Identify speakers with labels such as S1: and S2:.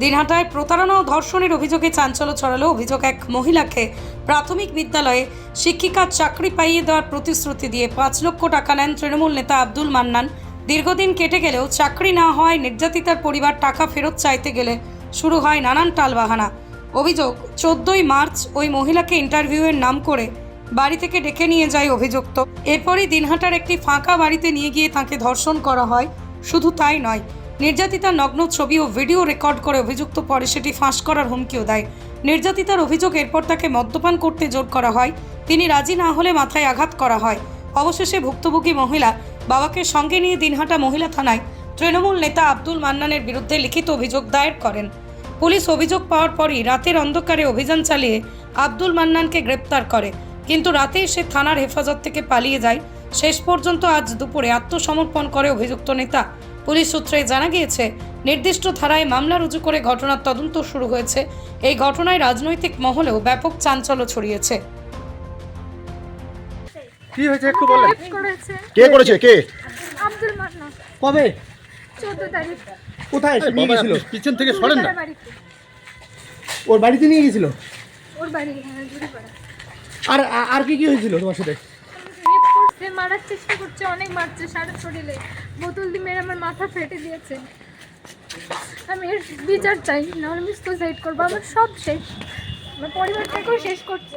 S1: দিনহাটায় প্রতারণা ও ধর্ষণের অভিযোগে চাঞ্চল্য ছড়ালো অভিযোগ এক মহিলাকে প্রাথমিক বিদ্যালয়ে শিক্ষিকার চাকরি পাইয়ে দেওয়ার প্রতিশ্রুতি দিয়ে পাঁচ লক্ষ টাকা নেন তৃণমূল নেতা আব্দুল মান্নান। দীর্ঘদিন কেটে গেলেও চাকরি না হওয়ায় নির্যাতিতার পরিবার টাকা ফেরত চাইতে গেলে শুরু হয় নানান টালবাহানা। অভিযোগ, চোদ্দই মার্চ ওই মহিলাকে ইন্টারভিউয়ের নাম করে বাড়ি থেকে ডেকে নিয়ে যায় অভিযুক্ত। এরপরই দিনহাটার একটি ফাঁকা বাড়িতে নিয়ে গিয়ে তাকে ধর্ষণ করা হয়। শুধু তাই নয় নির্যাতিতার নগ্ন ছবি ও ভিডিও রেকর্ড করে অভিযুক্ত পরে সেটি ফাঁস করার হুমকিও দেয়। নির্যাতিতার অভিযোগ এরপর তাকে মদ্যপান করতে জোর করা হয়। তিনি রাজি না হলে মাথায় আঘাত করা হয়। অবশেষে ভুক্তভোগী মহিলা বাবাকে সঙ্গে নিয়ে দিনহাটা মহিলা থানায় তৃণমূল নেতা আব্দুল মান্নানের বিরুদ্ধে লিখিত অভিযোগ দায়ের করেন। পুলিশ অভিযোগ পাওয়ার পরই রাতের অন্ধকারে অভিযান চালিয়ে আব্দুল মান্নানকে গ্রেপ্তার করে। কিন্তু রাতেই সে থানার হেফাজত থেকে পালিয়ে যায়। শেষ পর্যন্ত আজ দুপুরে আত্মসমর্পণ করে অভিযুক্ত নেতা। পুলিশ সূত্রে জানা গিয়েছে নির্দিষ্ট ধারায় মামলা রুজু করে ঘটনার তদন্ত শুরু হয়েছে। এই ঘটনায় রাজনৈতিক মহলেও ব্যাপক চাঞ্চল্য ছড়িয়েছে।
S2: কি হয়েছে একটু
S3: করেছে।
S4: কে করেছে? কে?
S3: আব্দুল মান্নান।
S2: কবে?
S3: চোদ্দ তারিখ।
S2: কোথায়? এসে নিয়ে গেছিল?
S4: পিছন থেকে সরেন না।
S2: ওর বাড়িতে। নিয়ে গেছিল?
S3: ওর বাড়ি হ্যাঁ
S2: আর আর- আর কি কি হয়েছিল তোমার সাথে?
S3: রেপ মারার চেষ্টা করছে, অনেক মারছে, সারা শরীরে। বোতল দিয়ে মেরে আমার মাথা ফেটে দিয়েছে। আমি এর বিচার চাই নাহলে আমি সুসাইড করব। আমার সব শেষ। আমার পরিবারটাকেও শেষ করছে।